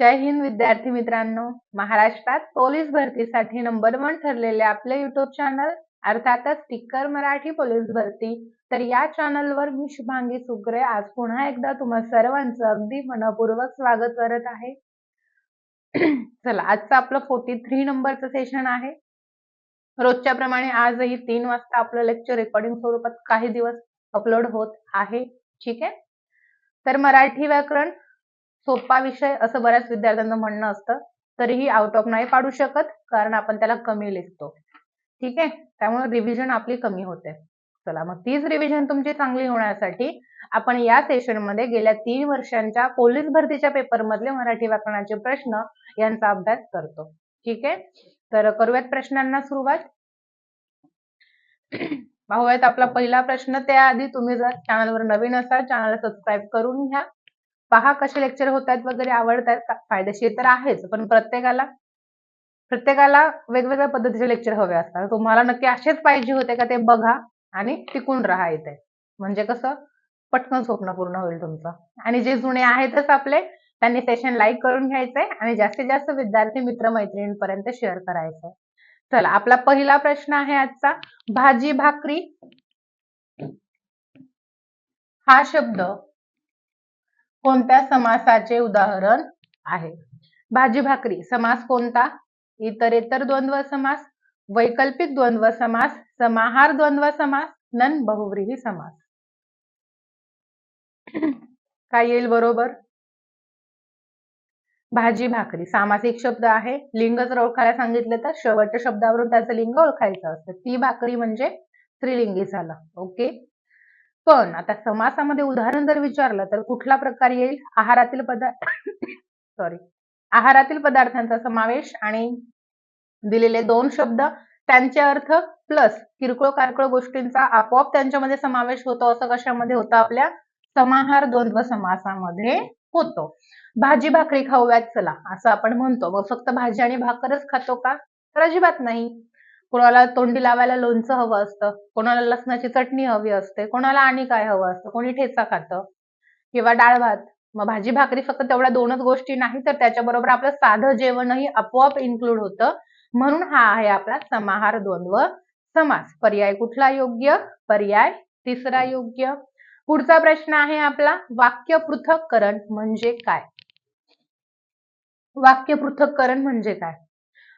जय हिंद विद्यार्थी मित्रांनो. महाराष्ट्रात पोलीस भरतीसाठी नंबर वन ठरलेले आपले युट्यूब चॅनल अर्थातच टिक्कर मराठी पोलीस भरती. तर या चॅनलवर मी शुभांगी सुग्रे. आज पुन्हा एकदा तुम्हा सर्वांचं अगदी मनपूर्वक स्वागत करत आहे. चला आजचं आपलं फोर्टी थ्री नंबरचं सेशन आहे. रोजच्या प्रमाणे आजही तीन वाजता आपलं लेक्चर रेकॉर्डिंग स्वरूपात काही दिवस अपलोड होत आहे. ठीक आहे? तर मराठी व्याकरण सोपा विषय असं बऱ्याच विद्यार्थ्यांचं म्हणणं असतं. तरीही आउट ऑफ नाही पाडू शकत कारण आपण त्याला कमी लिहितो. ठीक आहे? त्यामुळे रिव्हिजन आपली कमी होते. चला मग तीच रिव्हिजन तुमची चांगली होण्यासाठी आपण या सेशनमध्ये गेल्या तीन वर्षांच्या पोलीस भरतीच्या पेपर मधले मराठी व्याकरणाचे प्रश्न यांचा अभ्यास करतो. ठीक आहे? तर करूयात प्रश्नांना सुरुवात. पाहूयात आपला पहिला प्रश्न. त्याआधी तुम्ही जर चॅनलवर नवीन असाल चॅनलला सबस्क्राईब करून घ्या. पहा कसे लेक्चर होत आहेत वगैरे आवडतात फायदेशीर तर आहेच पण प्रत्येकाला प्रत्येकाला वेगवेगळ्या पद्धतीचे लेक्चर हवे असतात. तुम्हाला नक्की असेच पाहिजे होते का ते बघा आणि टिकून राहा इथे. म्हणजे कसं? पटकन स्वप्न पूर्ण होईल तुमचं. आणि जे जुने आहेतच आपले त्यांनी सेशन लाईक करून घ्यायचंय आणि जास्तीत जास्त विद्यार्थी मित्र मैत्रिणींपर्यंत शेअर करायचंय चला आपला पहिला प्रश्न आहे आजचा. भाजी भाकरी हा शब्द कोणत्या समासाचे उदाहरण आहे? भाजी भाकरी समास कोणता? इतरेतर द्वंद्व समास वैकल्पिक द्वंद्व समास समाहार द्वंद्व समास नन बहुव्रीही समास. काय येईल बरोबर? भाजी भाकरी सामासिक शब्द आहे. लिंग जर ओळखायला सांगितलं तर शेवटच्या शब्दावरून त्याचं लिंग ओळखायचं असतं. ती भाकरी म्हणजे स्त्रीलिंगी झालं. ओके? पण आता समासामध्ये उदाहरण जर विचारलं तर कुठला प्रकार येईल? आहारातील पदार्थ सॉरी आहारातील पदार्थांचा समावेश आणि दिलेले दोन शब्द त्यांचे अर्थ प्लस किरकोळ कारकोळ गोष्टींचा आपोआप त्यांच्यामध्ये समावेश होतो असं कशामध्ये होतं आपल्या? समाहार द्वंद्व समासामध्ये होतो. भाजी भाकरी खाऊयात चला असं आपण म्हणतो. मग फक्त भाजी आणि भाकरच खातो का? तर अजिबात नाही. कोणाला तोंडी लावायला लोणचं हवं असतं कोणाला लसणाची चटणी हवी असते कोणाला आणि काय हवं असतं कोणी ठेचा खातं किंवा डाळ भात. मग भाजी भाकरी फक्त तेवढ्या दोनच गोष्टी नाही तर त्याच्याबरोबर आपलं साधं जेवणही आपोआप इन्क्लूड होतं. म्हणून हा आहे आपला समाहार द्वंद्व समास. पर्याय कुठला योग्य? पर्याय तिसरा योग्य. पुढचा प्रश्न आहे आपला वाक्य पृथक्करण म्हणजे काय? वाक्य पृथक्करण म्हणजे काय?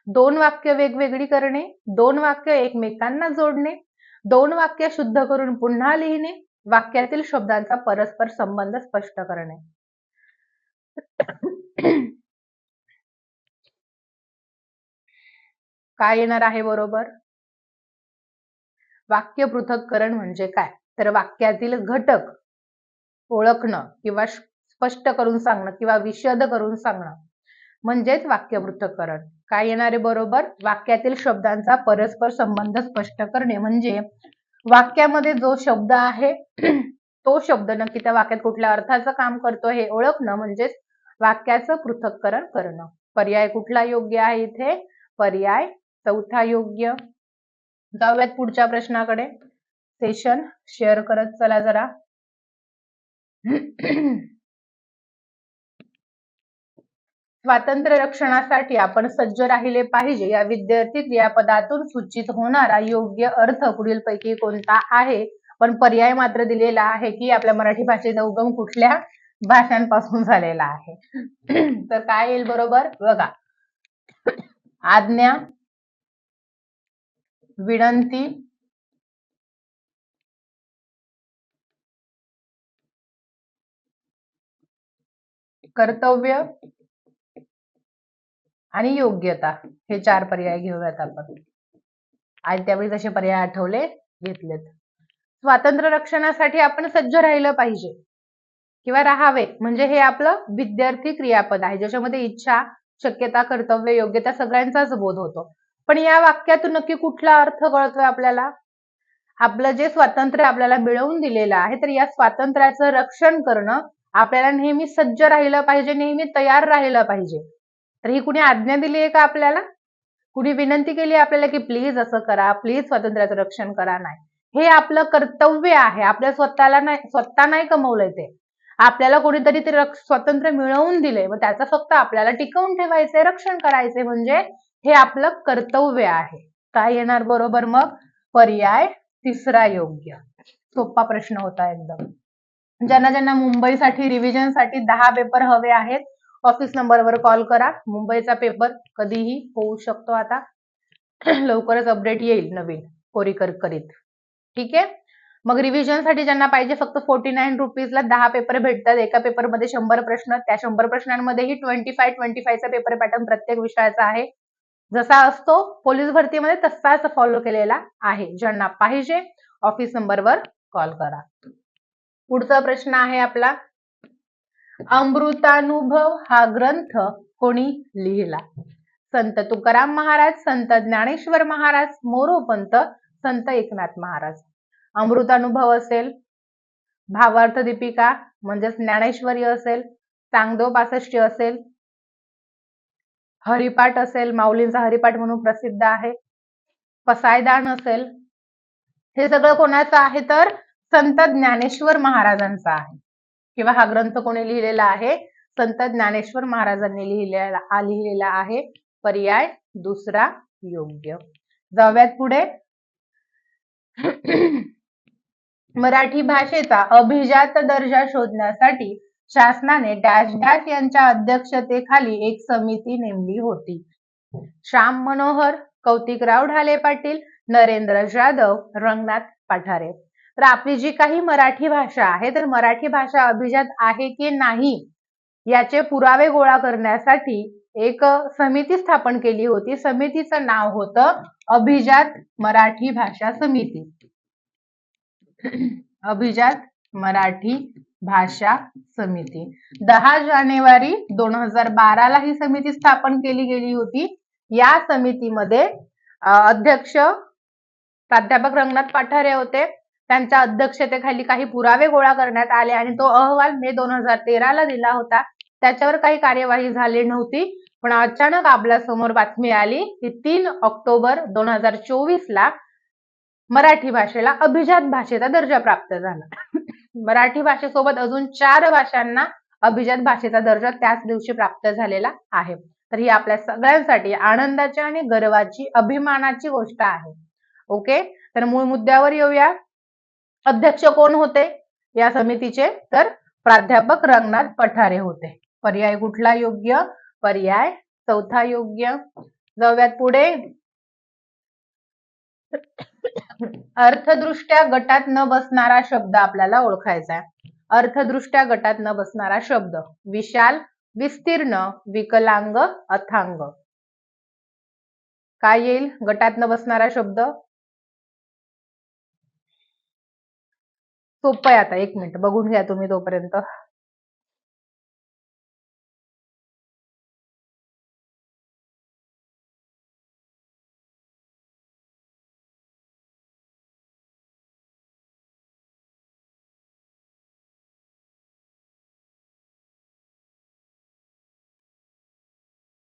दोन वाक्य वेगवेगळी करणे दोन वाक्य एकमेकांना जोडणे दोन वाक्य शुद्ध करून पुन्हा लिहिणे वाक्यातील शब्दांचा परस्पर संबंध स्पष्ट करणे. काय येणार आहे बरोबर? वाक्य पृथक्करण म्हणजे काय? तर वाक्यातील घटक ओळखणं किंवा स्पष्ट करून सांगणं किंवा विशद करून सांगणं म्हणजेच वाक्य पृथक्करण काय येणारे बरोबर? वाक्यातील शब्दांचा परस्पर संबंध स्पष्ट करणे. म्हणजे वाक्यामध्ये जो शब्द आहे तो शब्द नक्की त्या वाक्यात कुठल्या अर्थाचं काम करतो हे ओळखणं म्हणजेच वाक्याचं पृथक्करण करणं. पर्याय कुठला योग्य आहे इथे? पर्याय चौथा योग्य. जाऊयात पुढच्या प्रश्नाकडे. सेशन शेअर करत चला जरा. स्वातंत्र्य रक्षणासाठी आपण सज्ज राहिले पाहिजे. या विद्यार्थी क्रियापदातून सूचित होणारा योग्य अर्थ पुढील पैकी कोणता आहे? पण पर्याय मात्र दिलेला आहे की आपल्या मराठी भाषेचा उगम कुठल्या भाषांपासून झालेला आहे? तर काय येईल बरोबर? बघा. आज्ञा विनंती कर्तव्य आणि योग्यता. हे चार पर्याय घेऊयात आपण. आणि त्यावेळी जसे पर्याय आठवले घेतलेत. स्वातंत्र्य रक्षणासाठी आपण सज्ज राहिलं पाहिजे. किंवा राहावे. म्हणजे हे आपलं विद्यार्थी क्रियापद आहे. ज्याच्यामध्ये इच्छा शक्यता कर्तव्य योग्यता सगळ्यांचाच बोध होतो. पण या वाक्यातून नक्की कुठला अर्थ कळतोय आपल्याला? आपलं जे स्वातंत्र्य आपल्याला मिळवून दिलेलं आहे तर या स्वातंत्र्याचं रक्षण करणं आपल्याला नेहमी सज्ज राहिलं पाहिजे नेहमी तयार राहिलं पाहिजे. तर ही कुणी आज्ञा दिली आहे का आपल्याला? कुणी विनंती केली आपल्याला की प्लीज असं करा प्लीज स्वातंत्र्याचं रक्षण करा नाही. हे आपलं कर्तव्य आहे. आपल्या स्वतःला नाही स्वतः नाही कमवलंय ते. आपल्याला कोणीतरी ते रक्ष- स्वातंत्र्य मिळवून दिले मग त्याचं फक्त आपल्याला टिकवून ठेवायचे रक्षण करायचे म्हणजे हे आपलं कर्तव्य आहे. काय येणार बरोबर मग? पर्याय तिसरा योग्य. सोपा प्रश्न होता एकदम. ज्यांना ज्यांना मुंबईसाठी रिव्हिजनसाठी दहा पेपर हवे आहेत ऑफिस नंबरवर कॉल करा. मुंबईचा पेपर कधीही होऊ शकतो आता. लवकरच अपडेट येईल नवीन कोरीकर करीत. ठीक आहे? मग रिव्हिजनसाठी ज्यांना पाहिजे फक्त फोर्टी नाईन रुपीजला दहा पेपर भेटतात. एका पेपरमध्ये शंभर प्रश्न. त्या शंभर प्रश्नांमध्येही ट्वेंटी फाय ट्वेंटी फायचा पेपर पॅटर्न प्रत्येक विषयाचा आहे. जसा असतो पोलीस भरतीमध्ये तसाच फॉलो केलेला आहे. ज्यांना पाहिजे ऑफिस नंबरवर कॉल करा. पुढचा प्रश्न आहे आपला. अमृतानुभव हा ग्रंथ कोणी लिहिला? संत तुकाराम महाराज संत ज्ञानेश्वर महाराज मोरोपंत संत एकनाथ महाराज. अमृतानुभव असेल भावार्थ दीपिका म्हणजेच ज्ञानेश्वरी असेल चांगदेव पासष्टी असेल हरिपाठ असेल माऊलींचा हरिपाठ म्हणून प्रसिद्ध आहे पसायदान असेल हे सगळं कोणाचं आहे तर संत ज्ञानेश्वर महाराजांचा आहे. किंवा हा ग्रंथ कोणी लिहिलेला आहे? संत ज्ञानेश्वर महाराजांनी लिहिलेला लिहिलेला आहे. पर्याय दुसरा योग्य. जाऊयात पुढे. मराठी भाषेचा अभिजात दर्जा शोधण्यासाठी शासनाने डॅश डॅश यांच्या अध्यक्षतेखाली एक समिती नेमली होती. श्याम मनोहर कौतिकराव ढाले पाटील नरेंद्र जाधव रंगनाथ पठारे. तर आपली जी काही मराठी भाषा आहे तर मराठी भाषा अभिजात आहे की नाही याचे पुरावे गोळा करण्यासाठी एक समिती स्थापन केली होती. समितीचं नाव होतं अभिजात मराठी भाषा समिती. अभिजात मराठी भाषा समिती. दहा जानेवारी दोन हजार बाराला ही समिती स्थापन केली गेली होती. या समितीमध्ये अध्यक्ष प्राध्यापक रंगनाथ पाठारे होते. त्यांच्या अध्यक्षतेखाली काही पुरावे गोळा करण्यात आले आणि तो अहवाल मे दोन हजार तेराला दिला होता. त्याच्यावर काही कार्यवाही झाली नव्हती पण अचानक आपल्यासमोर बातमी आली की तीन ऑक्टोबर दोन हजार चोवीस ला मराठी भाषेला अभिजात भाषेचा दर्जा प्राप्त झाला. मराठी भाषेसोबत अजून चार भाषांना अभिजात भाषेचा दर्जा त्याच दिवशी प्राप्त झालेला आहे. तर ही आपल्या सगळ्यांसाठी आनंदाची आणि गर्वाची अभिमानाची गोष्ट आहे. ओके? तर मूळ मुद्द्यावर येऊया. अध्यक्ष कोण होते? या समितीचे तर प्राध्यापक रंगनाथ पठारे होते. पर्याय कुठला योग्य? पर्याय चौथा योग्य. जाऊयात पुढे. अर्थदृष्ट्या गटात न बसणारा शब्द आपल्याला ओळखायचा आहे. अर्थदृष्ट्या गटात न बसणारा शब्द. विशाल विस्तीर्ण विकलांग अथांग. काय येईल? गटात न बसणारा शब्द? सोपं आहे आता एक मिनिट. बघून घ्या तुम्ही तोपर्यंत.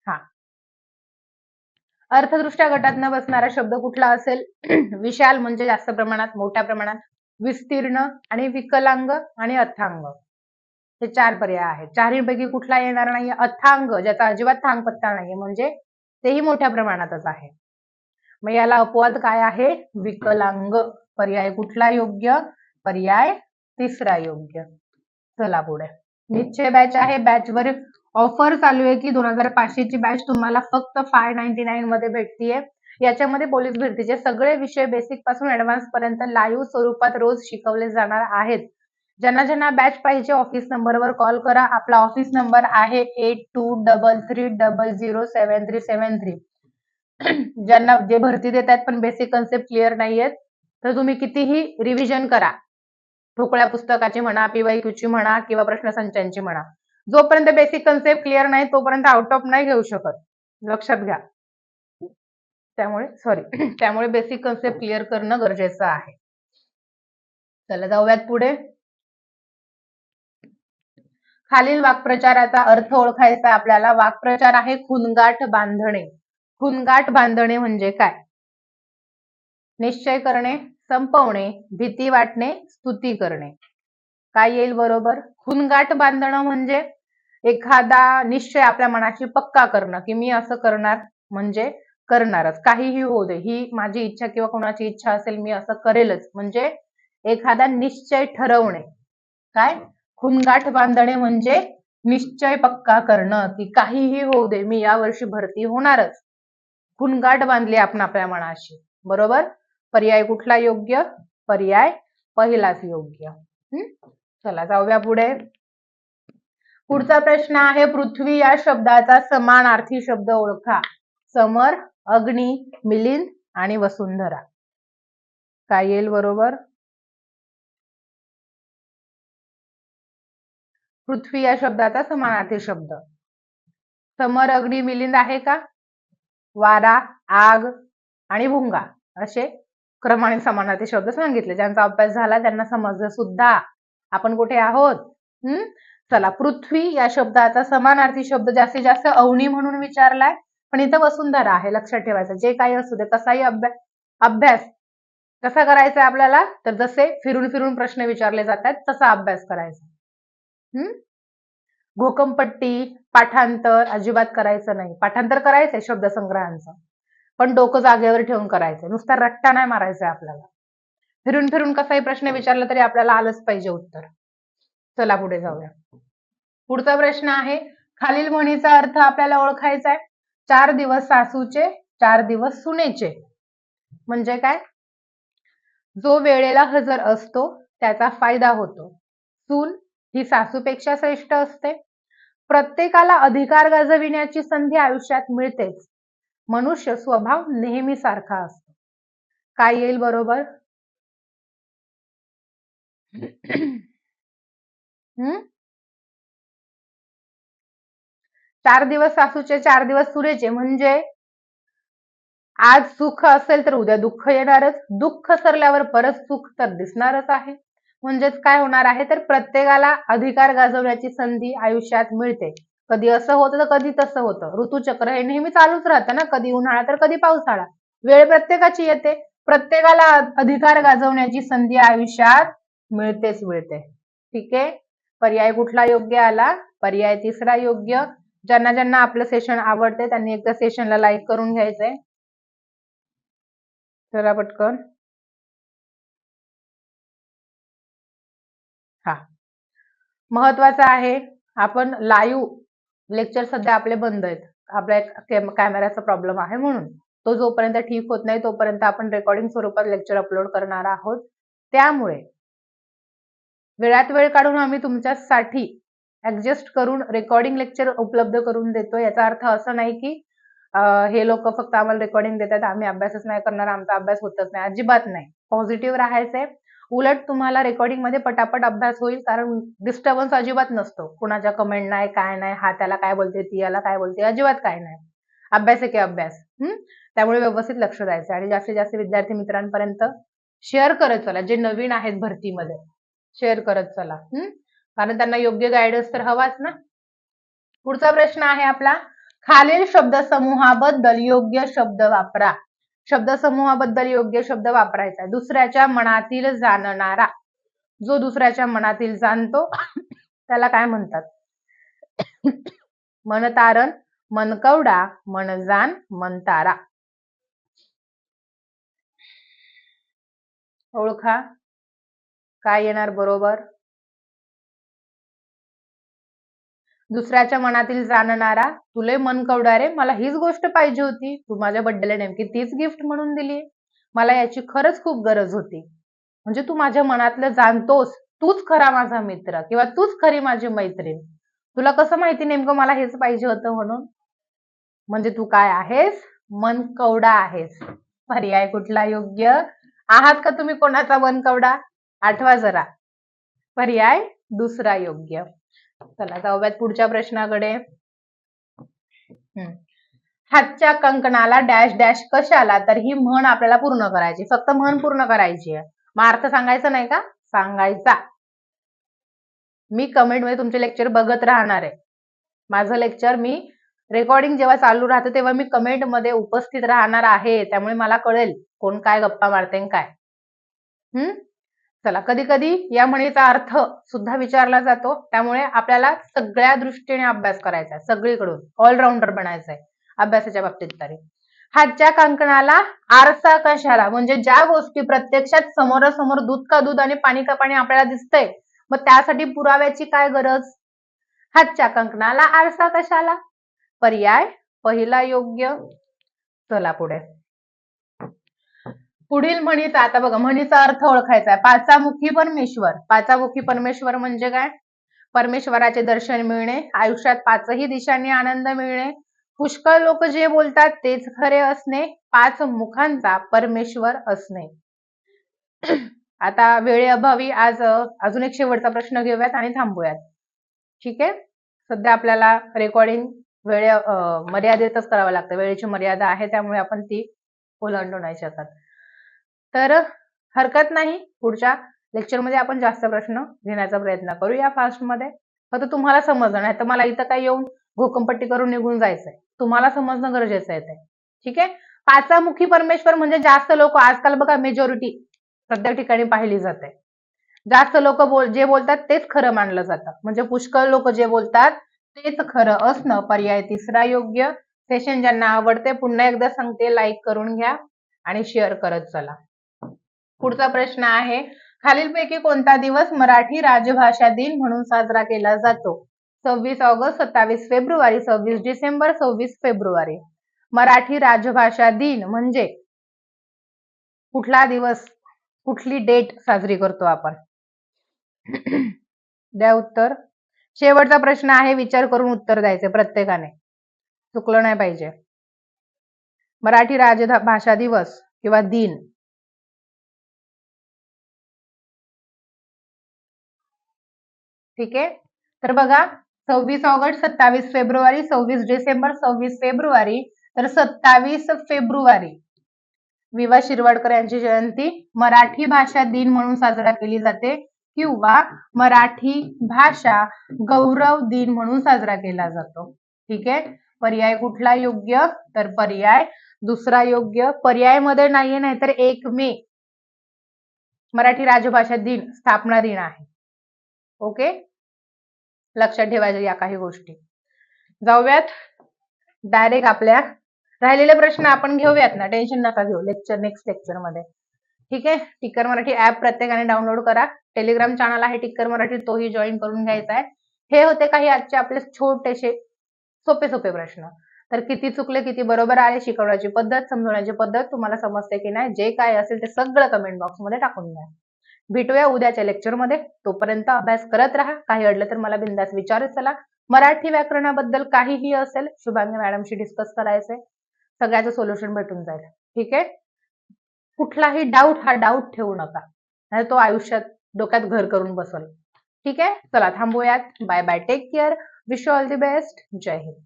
हा. अर्थदृष्ट्या गटात न बसणारा शब्द कुठला असेल? विशाल म्हणजे जास्त प्रमाणात मोठ्या प्रमाणात. विस्तीर्ण आणि विकलांग आणि अथांग. हे चार पर्याय आहेत. चारहीपैकी कुठला येणार नाही अथांग ज्याचा अजिबात थांग पत्ता नाहीये. म्हणजे तेही मोठ्या प्रमाणातच आहे. मग याला अपवाद काय आहे? विकलांग. पर्याय कुठला योग्य? पर्याय तिसरा योग्य. चला पुढे. निश्चय बॅच आहे. बॅचवर ऑफर चालू आहे की दोन हजार पाचशेची बॅच तुम्हाला फक्त फाय नाईन्टी नाईन मध्ये भेटतीये. याच्यामध्ये पोलीस भरतीचे सगळे विषय बेसिकपासून ऍडव्हान्स पर्यंत लाईव्ह स्वरूपात रोज शिकवले जाणार आहेत. ज्यांना ज्यांना बॅच पाहिजे ऑफिस नंबरवर कॉल करा. आपला ऑफिस नंबर आहे eight two double three double zero seven three seven three ज्यांना जे भरती देत आहेत पण बेसिक कन्सेप्ट क्लिअर नाहीयेत तर तुम्ही कितीही रिव्हिजन करा. ठोकळ्या पुस्तकाची म्हणा पीवायक्यूची म्हणा किंवा प्रश्नसंचांची म्हणा. जोपर्यंत बेसिक कन्सेप्ट क्लिअर नाही तोपर्यंत आउट ऑफ नाही घेऊ शकत. लक्षात घ्या. त्यामुळे सॉरी त्यामुळे बेसिक कन्सेप्ट क्लिअर करणं गरजेचं आहे. चला जाऊयात पुढे. खालील वाक्प्रचाराचा अर्थ ओळखायचा आपल्याला. वाक्प्रचार आहे खुनगाठ बांधणे. खुनगाठ बांधणे म्हणजे काय? निश्चय करणे संपवणे भीती वाटणे स्तुती करणे. काय येईल बरोबर? खुनगाठ बांधणं म्हणजे एखादा निश्चय आपल्या मनाची पक्का करणं की मी असं करणार म्हणजे करणारच. काहीही होऊ दे. ही माझी इच्छा किंवा कोणाची इच्छा असेल मी असं करेलच. म्हणजे एखादा निश्चय ठरवणे. काय? खुनगाठ बांधणे म्हणजे निश्चय पक्का करणं. की काहीही होऊ दे मी या वर्षी भरती होणारच. खुनगाठ बांधली आपण आपल्या मनाशी. बरोबर? पर्याय कुठला योग्य? पर्याय पहिलाच योग्य. चला जाऊया पुढे. पुढचा प्रश्न आहे पृथ्वी या शब्दाचा समानार्थी शब्द ओळखा. समर अग्नी मिलिंद आणि वसुंधरा. काय येईल बरोबर? पृथ्वी या शब्दाचा समानार्थी शब्द. समर अग्नी मिलिंद आहे का? वारा आग आणि भुंगा असे क्रमाने समानार्थी शब्द सांगितले. ज्यांचा अभ्यास झाला त्यांना समजलं सुद्धा. आपण कुठे आहोत? हम्म चला पृथ्वी या शब्दाचा समानार्थी शब्द जास्तीत जास्त अवनी म्हणून विचारलाय. पण इथं वसुंधरा आहे लक्षात ठेवायचं. जे काही असू दे कसाही अभ्यास अभ्यास कसा करायचा आपल्याला तर जसे फिरून फिरून प्रश्न विचारले जातात तसा अभ्यास करायचा. हम्म? घोकमपट्टी पाठांतर अजिबात करायचं नाही. पाठांतर करायचंय शब्दसंग्रहांचं. पण डोकं जागेवर ठेवून करायचंय. नुसता रट्टा नाही मारायचा आपल्याला. फिरून फिरून कसाही प्रश्न विचारला तरी आपल्याला आलंच पाहिजे उत्तर. चला पुढे जाऊया. पुढचा प्रश्न आहे खालील म्हणीचा अर्थ आपल्याला ओळखायचा आहे. चार दिवस सासूचे चार दिवस सुनेचे. म्हणजे काय? जो वेळेला हजर असतो त्याचा फायदा होतो. सून ही सासूपेक्षा श्रेष्ठ असते. प्रत्येकाला अधिकार गाजविण्याची संधी आयुष्यात मिळतेच. मनुष्य स्वभाव नेहमी सारखा असतो. काय येईल बरोबर? हम्म चार दिवस सासूचे चार दिवस सुरेचे. म्हणजे आज सुख असेल तर उद्या दुःख येणारच. दुःख सरल्यावर परत सुख तर दिसणारच आहे. म्हणजेच काय होणार आहे? तर प्रत्येकाला अधिकार गाजवण्याची संधी आयुष्यात मिळते. कधी असं होतं तर कधी तसं होतं. ऋतुचक्र हे नेहमी चालूच राहतं ना. कधी उन्हाळा तर कधी पावसाळा. वेळ प्रत्येकाची येते. प्रत्येकाला अधिकार गाजवण्याची संधी आयुष्यात मिळतेच मिळते. ठीक आहे? पर्याय कुठला योग्य आला? पर्याय तिसरा योग्य. ज्यांना ज्यांना आपलं सेशन आवडते त्यांनी एकदा सेशनला लाईक करून घ्यायचंय. चला पटकन. हा. महत्वाचं आहे आपण लाईव्ह लेक्चर सध्या आपले बंद आहेत. आपल्या कॅमेराचा प्रॉब्लेम आहे म्हणून. तो जोपर्यंत ठीक होत नाही तोपर्यंत आपण रेकॉर्डिंग स्वरूपात लेक्चर अपलोड करणार आहोत. त्यामुळे वेळात वेळ काढून आम्ही तुमच्यासाठी ऍडजस्ट करून रेकॉर्डिंग लेक्चर उपलब्ध करून देतो. याचा अर्थ असं नाही की हे लोक फक्त आम्हाला रेकॉर्डिंग देतात आम्ही अभ्यासच नाही करणार आमचा अभ्यास होतच नाही. अजिबात नाही. पॉझिटिव्ह राहायचंय उलट तुम्हाला रेकॉर्डिंगमध्ये पटापट अभ्यास होईल कारण डिस्टर्बन्स अजिबात नसतो. कुणाच्या कमेंट नाही काय नाही हा त्याला काय बोलते ती याला काय बोलते अजिबात काय नाही. अभ्यास आहे की अभ्यास त्यामुळे व्यवस्थित लक्ष द्यायचं आणि जास्तीत जास्त विद्यार्थी मित्रांपर्यंत शेअर करत चला. जे नवीन आहेत भरतीमध्ये शेअर करत चला. हम्म कारण त्यांना योग्य गायडन्स तर हवाच ना. पुढचा प्रश्न आहे आपला खालील शब्द समूहाबद्दल योग्य शब्द वापरा. शब्द समूहाबद्दल योग्य शब्द वापरायचा. दुसऱ्याच्या मनातील जाणणारा. जो दुसऱ्याच्या मनातील जाणतो त्याला काय म्हणतात? मनतारण मनकवडा मनजान मनतारा. ओळखा. काय येणार बरोबर? दुसऱ्याच्या मनातील जाणणारा तुले मन कवडारे मला हीच गोष्ट पाहिजे होती. तू माझ्या बड्डेला नेमकी तीच गिफ्ट म्हणून दिली मला याची खरंच खूप गरज होती. म्हणजे तू माझ्या मनातलं जाणतोस तूच खरा माझा मित्र किंवा तूच खरी माझी मैत्रीण. तुला कसं माहिती नेमकं मला हेच पाहिजे होतं म्हणून? म्हणजे तू काय आहेस? मन कवडा आहेस. पर्याय कुठला योग्य? आहात का तुम्ही कोणाचा मन कवडा? आठवा जरा. पर्याय दुसरा योग्य. चला जाऊयात पुढच्या प्रश्नाकडे. हातच्या कंकणाला डॅश डॅश कशाला तर ही म्हण आपल्याला पूर्ण करायची. फक्त म्हण पूर्ण करायची आहे. मग अर्थ सांगायचा नाही का? सांगायचा. मी कमेंटमध्ये तुमचे लेक्चर बघत राहणार आहे. माझं लेक्चर मी रेकॉर्डिंग जेव्हा चालू राहतं तेव्हा मी कमेंटमध्ये उपस्थित राहणार आहे. त्यामुळे मला कळेल कोण काय गप्पा मारते काय. हम्म? चला कधी कधी या म्हणीचा अर्थ सुद्धा विचारला जातो. त्यामुळे आपल्याला सगळ्या दृष्टीने अभ्यास करायचा आहे. सगळीकडून ऑलराऊंडर बनायचंय अभ्यासाच्या बाबतीत तरी. हातच्या कंकणाला आरसा कशाला? म्हणजे ज्या गोष्टी प्रत्यक्षात समोरासमोर दूध का दूध आणि पाणी का पाणी आपल्याला दिसतंय मग त्यासाठी पुराव्याची काय गरज? हातच्या कंकणाला आरसा कशाला? पर्याय पहिला योग्य चला पुढे. पुढील म्हणीचा आता बघा म्हणीचा अर्थ ओळखायचा आहे. पाचामुखी परमेश्वर. पाचामुखी परमेश्वर म्हणजे काय? परमेश्वराचे दर्शन मिळणे आयुष्यात पाचही दिशांनी आनंद मिळणे. पुष्कळ लोक जे बोलतात तेच खरे असणे. पाच मुखांचा परमेश्वर असणे. आता वेळेअभावी आज अजून एक शेवटचा प्रश्न घेऊयात आणि थांबूयात. ठीक आहे? सध्या आपल्याला रेकॉर्डिंग वेळे मर्यादेतच करावं लागतं. वेळेची मर्यादा आहे त्यामुळे आपण ती ओलांडू नाही शकत. तर हरकत नाही. पुढच्या लेक्चरमध्ये आपण जास्त प्रश्न घेण्याचा प्रयत्न करू या फास्टमध्ये फक्त तुम्हाला समजणं नाही तर मला इथं काय येऊन घोकंपट्टी करून निघून जायचंय. तुम्हाला समजणं गरजेचं आहे ते. ठीक आहे? पाचामुखी परमेश्वर म्हणजे जास्त लोक. आजकाल बघा मेजॉरिटी सध्या ठिकाणी पाहिली जाते. जास्त लोक बोल जे बोलतात तेच खरं मानलं जातं. म्हणजे पुष्कळ लोक जे बोलतात तेच खरं असणं पर्याय तिसरा योग्य. सेशन ज्यांना आवडते पुन्हा एकदा सांगते लाईक करून घ्या आणि शेअर करत चला. पुढचा प्रश्न आहे खालीलपैकी कोणता दिवस मराठी राजभाषा दिन म्हणून साजरा केला जातो? सव्वीस ऑगस्ट सत्तावीस फेब्रुवारी सव्वीस डिसेंबर सव्वीस फेब्रुवारी. मराठी राजभाषा दिन म्हणजे कुठला दिवस? कुठली डेट साजरी करतो आपण? द्या उत्तर. शेवटचा प्रश्न आहे विचार करून उत्तर द्यायचे प्रत्येकाने. चुकलं नाही पाहिजे. मराठी राजभाषा दिवस किंवा दिन ठीक आहे? तर बघा सव्वीस ऑगस्ट सत्तावीस फेब्रुवारी सव्वीस डिसेंबर सव्वीस फेब्रुवारी तर सत्तावीस फेब्रुवारी. विवा शिरवाडकर यांची जयंती मराठी भाषा दिन म्हणून साजरा केली जाते किंवा मराठी भाषा गौरव दिन म्हणून साजरा केला जातो. ठीक आहे? पर्याय कुठला योग्य? तर पर्याय दुसरा योग्य. पर्यायमध्ये नाहीये नाहीतर एक मे. मराठी राजभाषा दिन स्थापना दिन आहे. ओके? लक्षात ठेवायच्या या काही गोष्टी. जाऊयात. डायरेक्ट आपल्या राहिलेले प्रश्न आपण घेऊयात ना. टेन्शन नका घेऊ. लेक्चर नेक्स्ट लेक्चरमध्ये. ठीक आहे? टिक्कर मराठी ऍप प्रत्येकाने डाउनलोड करा. टेलिग्राम चॅनल आहे टिक्कर मराठी तोही जॉईन करून घ्यायचा आहे. हे होते काही आजचे आपले छोटेसे सोपे सोपे प्रश्न. तर किती चुकले किती बरोबर आले शिकवण्याची पद्धत समजवण्याची पद्धत तुम्हाला समजते की नाही जे काय असेल ते सगळं कमेंट बॉक्समध्ये टाकून द्या. भेटूया उद्याच्या लेक्चरमध्ये तोपर्यंत अभ्यास करत राहा. काही अडलं तर मला बिंदास विचारत चला. मराठी व्याकरणाबद्दल काहीही असेल शुभांगी मॅडमशी डिस्कस करायचंय. सगळ्याचं सोल्युशन भेटून जाईल. ठीक आहे? कुठलाही डाऊट हा डाऊट ठेवू नका. नाही तो आयुष्यात डोक्यात घर करून बसवल ठीक आहे? चला थांबूयात. Bye bye take care wish all the best Jai Hind.